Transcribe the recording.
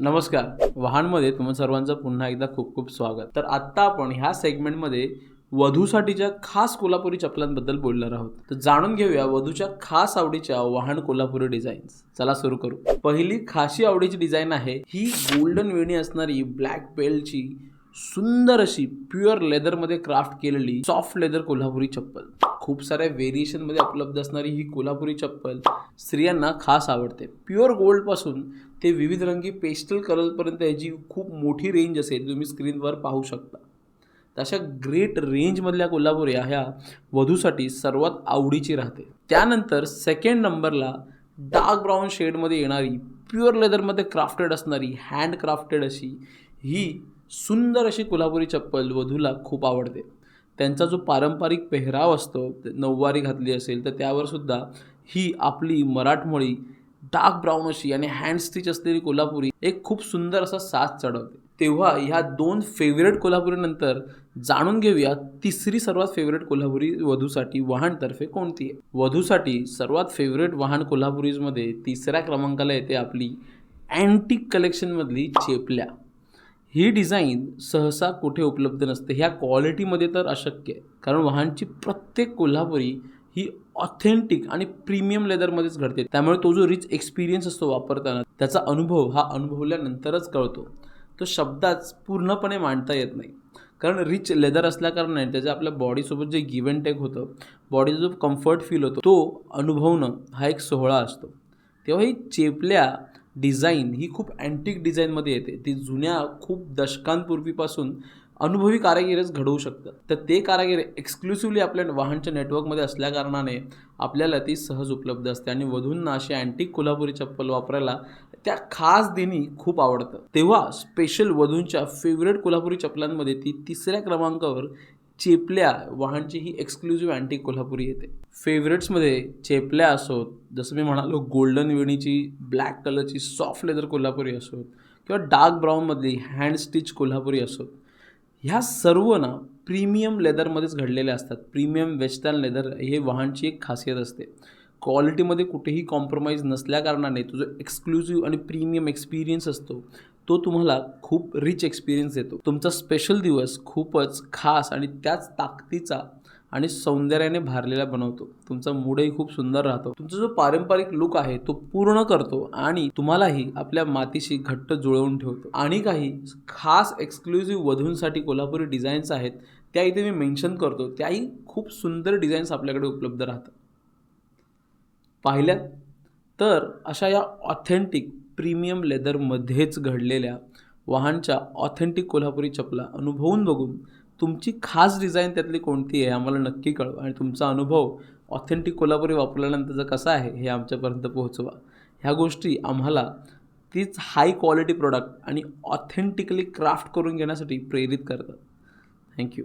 नमस्कार. वाहनमध्ये तुम्हा सर्वांचं पुन्हा एकदा खूप खूप स्वागत. तर आत्ता आपण ह्या सेगमेंटमध्ये वधूसाठीच्या खास कोल्हापुरी चपलांबद्दल बोलणार आहोत. तर जाणून घेऊया वधूच्या खास आवडीच्या वाहन कोल्हापुरी डिझाईन्स चला सुरू करू. पहिली खाशी आवडीची डिझाईन आहे ही गोल्डन वेणी असणारी ब्लॅक बेल्टची सुंदर अशी प्युअर लेदरमध्ये क्राफ्ट केलेली सॉफ्ट लेदर कोल्हापुरी चप्पल. खूप साऱ्या व्हेरिएशनमध्ये उपलब्ध असणारी ही कोल्हापुरी चप्पल स्त्रियांना खास आवडते. प्युअर गोल्डपासून ते विविध रंगी पेस्टल कलरपर्यंत याची खूप मोठी रेंज असेल तुम्ही स्क्रीनवर पाहू शकता. तशा ग्रेट रेंजमधल्या कोल्हापुऱ्या ह्या वधूसाठी सर्वात आवडीची राहते. त्यानंतर सेकंड नंबरला डार्क ब्राऊन शेडमध्ये येणारी प्युअर लेदरमध्ये क्राफ्टेड असणारी हँड क्राफ्टेड अशी ही सुंदर अशी कोल्हापुरी चप्पल वधूला खूप आवडते. त्यांचा जो पारंपरिक पेहराव असतो नऊवारी घातली असेल तर त्यावर सुद्धा ही आपली मराठमोळी डार्क ब्राऊन अशी आणि हँड स्टिच असलेली कोल्हापुरी एक खूप सुंदर असा साथ चढवते. तेव्हा ह्या दोन फेवरेट कोल्हापुरीनंतर जाणून घेऊया तिसरी सर्वात फेवरेट कोल्हापुरी वधूसाठी वाहनतर्फे कोणती आहे. वधूसाठी सर्वात फेवरेट वाहन कोल्हापुरीजमध्ये तिसऱ्या क्रमांकाला येते आपली अँटिक कलेक्शनमधली चेपल्या. ही डिझाईन सहसा कुठे उपलब्ध नसते. ह्या क्वालिटीमध्ये तर अशक्य आहे. कारण वाहनची प्रत्येक कोल्हापुरी ही ऑथेंटिक आणि प्रीमियम लेदरमध्येच घडते. त्यामुळे तो जो रिच एक्सपिरियन्स असतो वापरताना त्याचा अनुभव हा अनुभवल्यानंतरच कळतो. तो शब्दाच पूर्णपणे मांडता येत नाही. कारण रिच लेदर असल्याकारणाने त्याच्या आपल्या बॉडीसोबत जे गिव्ह अँड टेक होतं बॉडीचा जो कम्फर्ट फील होतो तो अनुभवणं हा एक सोहळा असतो. तेव्हा ही चेपल्या डिझाईन ही खूप अँटिक डिझाईनमध्ये येते. ती जुन्या खूप दशकांपूर्वीपासून अनुभवी कारागिरच घडवू शकतात. तर ते कारागीर एक्सक्लुसिव्हली आपल्या वाहनच्या नेटवर्कमध्ये असल्याकारणाने आपल्याला ती सहज उपलब्ध असते आणि वधूंना अशी अँटिक कोल्हापुरी चप्पल वापरायला त्या खास दिनी खूप आवडतं. तेव्हा स्पेशल वधूंच्या फेवरेट कोल्हापुरी चप्पलांमध्ये ती तिसऱ्या क्रमांकावर चेपल्या वाहनची ही एक्सक्लुझिव्ह अँटी कोल्हापुरी येते. फेवरेट्समध्ये चेपल्या असोत जसं मी म्हणालो गोल्डन विणीची ब्लॅक कलरची सॉफ्ट लेदर कोल्हापुरी असोत किंवा डार्क ब्राऊनमधली हँड स्टिच कोल्हापुरी असोत. ह्या सर्व ना प्रीमियम लेदरमध्येच घडलेल्या असतात. प्रीमियम वेस्टर्न लेदर हे वाहनची एक खासियत असते. क्वालिटीमध्ये कुठेही कॉम्प्रोमाइज नसल्याकारणाने तो जो एक्सक्लुझिव्ह आणि प्रीमियम एक्सपिरियन्स असतो तो तुम्हाला खूप रिच एक्सपिरियन्स देतो. तुमचा स्पेशल दिवस खूपच खास आणि त्याच ताकदीचा आणि सौंदर्याने भारलेला बनवतो. तुमचा मूडही खूप सुंदर राहतो. तुमचा जो पारंपरिक लुक आहे तो पूर्ण करतो आणि तुम्हालाही आपल्या मातीशी घट्ट जुळवून ठेवतो. आणि काही खास एक्सक्लुझिव्ह वधूंसाठी कोल्हापुरी डिझाईन्स आहेत त्या इथे मी मेन्शन करतो. त्याही खूप सुंदर डिझाईन्स आपल्याकडे उपलब्ध राहतात. पाहिल्यात तर अशा या ऑथेंटिक प्रीमियम लेदरमध्येच घडलेल्या वाहनच्या ऑथेंटिक कोल्हापुरी चपला अनुभवून बघून तुमची खास डिझाईन त्यातली कोणती आहे आम्हाला नक्की कळवा आणि तुमचा अनुभव ऑथेंटिक कोल्हापुरी वापरल्यानंतरचा कसा आहे हे आमच्यापर्यंत पोहोचवा. ह्या गोष्टी आम्हाला तीच हाय क्वालिटी प्रोडक्ट आणि ऑथेंटिकली क्राफ्ट करून घेण्यासाठी प्रेरित करतात. थँक्यू